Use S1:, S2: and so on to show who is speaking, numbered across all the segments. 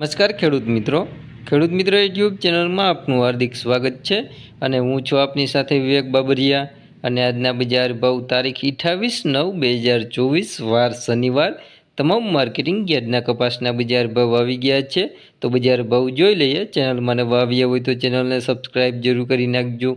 S1: નમસ્કાર ખેડૂત મિત્રો. ખેડૂત મિત્રો યુટ્યુબ ચેનલમાં આપનું હાર્દિક સ્વાગત છે અને હું છું આપની સાથે વિવેક બાબરિયા અને આજના બજાર ભાવ તારીખ અઠાવીસ નવ બે હજાર ચોવીસ, વાર શનિવાર. તમામ માર્કેટિંગ યાર્ડના કપાસના બજાર ભાવ આવી ગયા છે. તો બજાર ભાવ જોઈ લઈએ. ચેનલમાં નવા આવ્યા હોય તો ચેનલને સબસ્ક્રાઈબ જરૂર કરી નાખજો.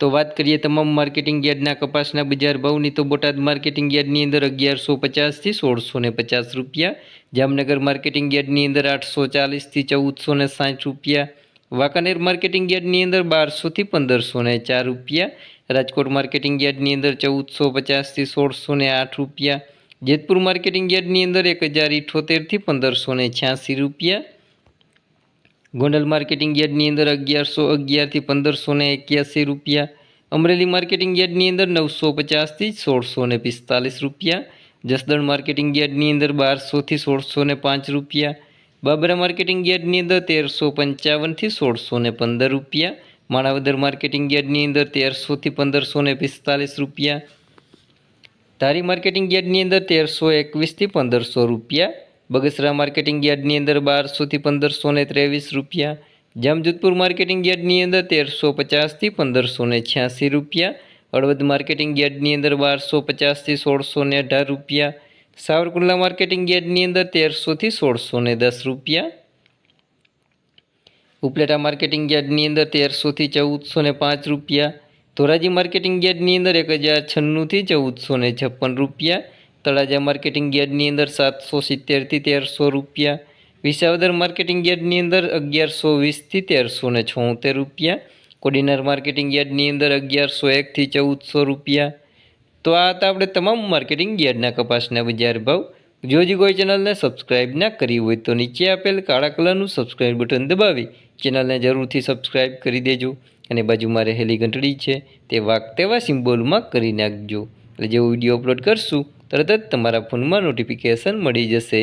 S1: તો વાત કરીએ તમામ માર્કેટિંગ યાર્ડના કપાસના બજાર ભાવની, તો બોટાદ માર્કેટિંગ યાર્ડની અંદર અગિયારસો પચાસથી સોળસો ને પચાસ રૂપિયા, જામનગર માર્કેટિંગ યાર્ડની અંદર આઠસો ચાલીસથી ચૌદસો ને સાઠ રૂપિયા, વાંકાનેર માર્કેટિંગ યાર્ડની અંદર બારસોથી પંદરસો ને ચાર રૂપિયા, રાજકોટ માર્કેટિંગ યાર્ડની અંદર ચૌદસો પચાસથી સોળસો ને આઠ રૂપિયા, જેતપુર માર્કેટિંગ યાર્ડની અંદર એક હજાર ઇઠોતેરથી પંદરસો ને છ્યાસી રૂપિયા, ગોંડલ માર્કેટિંગ યાર્ડની અંદર અગિયારસો અગિયારથી પંદરસો ને એક્યાસી રૂપિયા અમરેલી માર્કેટિંગ યાર્ડની અંદર નવસો પચાસથી સોળસો ને પિસ્તાલીસ રૂપિયા, જસદણ માર્કેટિંગ યાર્ડની અંદર બારસોથી સોળસો ને પાંચ રૂપિયા, બાબરા માર્કેટિંગ યાર્ડની અંદર તેરસો પંચાવનથી સોળસો ને પંદર રૂપિયા, માણાવદર માર્કેટિંગ યાર્ડની અંદર તેરસોથી પંદરસો ને પિસ્તાલીસ રૂપિયા, ધારી માર્કેટિંગ યાર્ડની અંદર તેરસો એકવીસથી પંદરસો રૂપિયા, બગસરા માર્કેટિંગ યાર્ડની અંદર બારસોથી પંદરસો ને ત્રેવીસ રૂપિયા જામજોધપુર માર્કેટિંગ યાર્ડની અંદર તેરસો પચાસથી પંદરસો ને છ્યાસી રૂપિયા, હળવદ માર્કેટિંગ યાર્ડની અંદર બારસો પચાસથી સોળસો ને અઢાર રૂપિયા, સાવરકુંડલા માર્કેટિંગ યાર્ડની અંદર તેરસોથી સોળસો ને દસ રૂપિયા, ઉપલેટા માર્કેટિંગ યાર્ડની અંદર તેરસોથી ચૌદસો ને પાંચ રૂપિયા, ધોરાજી માર્કેટિંગ યાર્ડની અંદર એક હજાર છન્નુંથી ચૌદસો ને છપ્પન રૂપિયા, તળાજા માર્કેટિંગ યાર્ડની અંદર સાતસો સિત્તેરથી તેરસો રૂપિયા વિસાવદર માર્કેટિંગ યાર્ડની અંદર અગિયારસો વીસથી તેરસો ને છોતેર રૂપિયા. કોડીનાર માર્કેટિંગ યાર્ડની અંદર અગિયારસો એકથી ચૌદસો રૂપિયા. તો આ હતા આપણે તમામ માર્કેટિંગ યાર્ડના કપાસના બજાર ભાવ. જો હજી કોઈ ચેનલને સબસ્ક્રાઇબ ના કરી હોય તો નીચે આપેલ કાળા કલરનું સબસ્ક્રાઇબ બટન દબાવી ચેનલને જરૂરથી સબસ્ક્રાઇબ કરી દેજો અને બાજુમાં રહેલી ઘંટડી છે તે વાક તેવા સિમ્બોલમાં કરી નાખજો. એટલે જેવો વીડિયો અપલોડ કરશું, તરત જ તમારા ફોનમાં નોટિફિકેશન મળી જશે.